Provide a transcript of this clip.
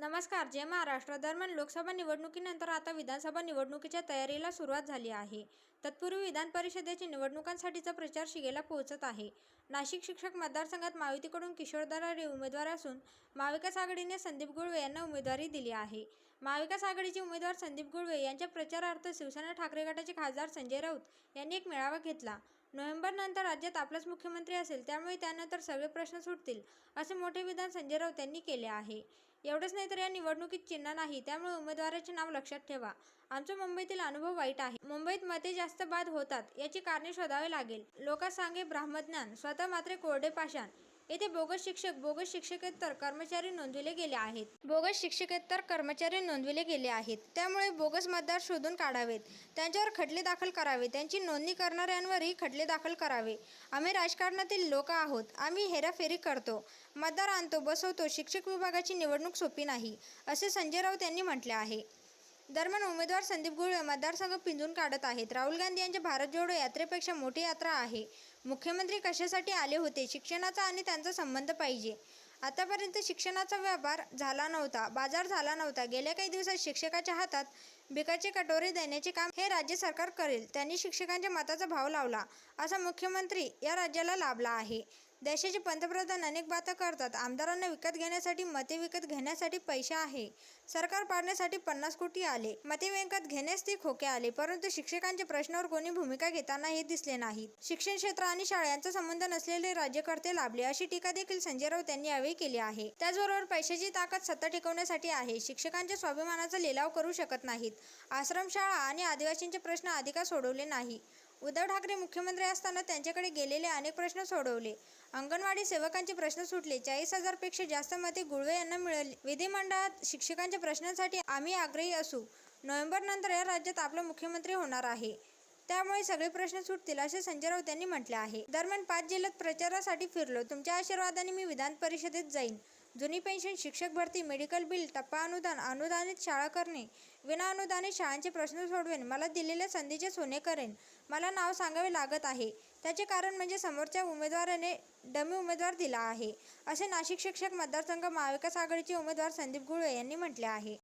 नमस्कार जय महाराष्ट्र. दरम्यान लोकसभा निवडणुकीनंतर आता विधानसभा निवडणुकीच्या तयारीला सुरुवात झाली आहे. तत्पूर्वी विधान परिषदेच्या निवडणुकांसाठीचा प्रचार शिगेला पोहोचत आहे. नाशिक शिक्षक मतदारसंघात महायुतीकडून किशोर दराडे उमेदवार असून महाविकास आघाडीने संदीप गुळवे यांना उमेदवारी दिली आहे. महाविकास आघाडीचे उमेदवार संदीप गुळवे यांच्या प्रचारार्थ शिवसेना ठाकरे गटाचे खासदार संजय राऊत यांनी एक मेळावा घेतला. नोव्हेंबरनंतर राज्यात आपलाच मुख्यमंत्री असेल त्यामुळे त्यानंतर सगळे प्रश्न सुटतील असे मोठे विधान संजय राऊत यांनी केले आहे. एवढंच नाही तर या निवडणुकीत चिन्ह नाही त्यामुळे उमेदवाराचे नाव लक्षात ठेवा. आमचा मुंबईतील अनुभव वाईट आहे. मुंबईत मते जास्त बाद होतात याची कारणे शोधावे लागेल. लोकात सांगे ब्राह्मज्ञान स्वतः मात्र कोरडे पाषाण येथे बोगस शिक्षक बोगस शिक्षकेतर कर्मचारी नोंदविले गेले आहेत. बोगस शिक्षकेतर कर्मचारी नोंदविले गेले आहेत. त्यामुळे बोगस मतदार शोधून काढावेत. त्यांच्यावर खटले दाखल करावे. त्यांची नोंदणी करणाऱ्यांवरही खटले दाखल करावे. आम्ही राजकारणातील लोक आहोत. आम्ही हेराफेरी करतो. मतदार आणतो बसवतो. शिक्षक विभागाची निवडणूक सोपी नाही असे संजय राऊत यांनी म्हटले आहे. दरम्यान उमेदवार संदीप गुळवे मतदारसंघ पिंजून काढत आहेत. राहुल गांधी यांच्या भारत जोडो यात्रेपेक्षा मोठी यात्रा आहे. मुख्यमंत्री कशासाठी आले होते? शिक्षणाचा आणि त्यांचा संबंध पाहिजे. आतापर्यंत शिक्षणाचा व्यापार झाला नव्हता बाजार झाला नव्हता. गेल्या काही दिवसात शिक्षकाच्या हातात भिकाचे कटोरे देण्याचे काम हे राज्य सरकार करेल. त्यांनी शिक्षकांच्या मताचा भाव लावला असा मुख्यमंत्री या राज्याला लाभला आहे. देशाचे पंतप्रधान अनेक बाता करतात. आमदारांना विकत घेण्यासाठी मते विकत घेण्यासाठी पैसे आहे. सरकार पाडण्यासाठी पन्नास कोटी आले. मते विकत घेण्यास ते खोके आले. परंतु शिक्षकांच्या प्रश्नावर कोणी भूमिका घेताना हे दिसले नाहीत शिक्षण क्षेत्र आणि शाळांचा संबंध नसलेले राज्यकर्ते लाभले अशी टीका देखील संजय राऊत यांनी यावेळी केली आहे. त्याचबरोबर पैशाची ताकद सत्ता टिकवण्यासाठी आहे. शिक्षकांच्या स्वाभिमानाचा लिलाव करू शकत नाहीत. आश्रमशाळा आणि आदिवासींचे प्रश्न अधिकार सोडवले नाही. उद्धव ठाकरे मुख्यमंत्री असताना त्यांच्याकडे गेलेले अनेक प्रश्न सोडवले. अंगणवाडी सेवकांचे प्रश्न सुटले. चाळीस हजारपेक्षा जास्त मते गुळवे यांना मिळाली. विधिमंडळात शिक्षकांच्या प्रश्नांसाठी आम्ही आग्रही असू. नोव्हेंबरनंतर या राज्यात आपला मुख्यमंत्री होणार आहे. त्यामुळे सगळे प्रश्न सुटतील असे संजय राऊत यांनी म्हटले आहे. दरम्यान पाच जिल्ह्यात प्रचारासाठी फिरलो. तुमच्या आशीर्वादाने मी विधान परिषदेत जाईन. जुनी पेन्शन शिक्षक भरती मेडिकल बिल टप्पा अनुदान अनुदानित शाळा करणे विना अनुदानित शाळांचे प्रश्न सोडवेन मला दिलेल्या संधीचे सोने करेन मला नाव सांगावे लागत आहे. त्याचे कारण म्हणजे समोरच्या उमेदवाराने डमी उमेदवार दिला आहे असे नाशिक शिक्षक मतदारसंघ महाविकास आघाडीचे उमेदवार संदीप गुळे यांनी म्हटले आहे.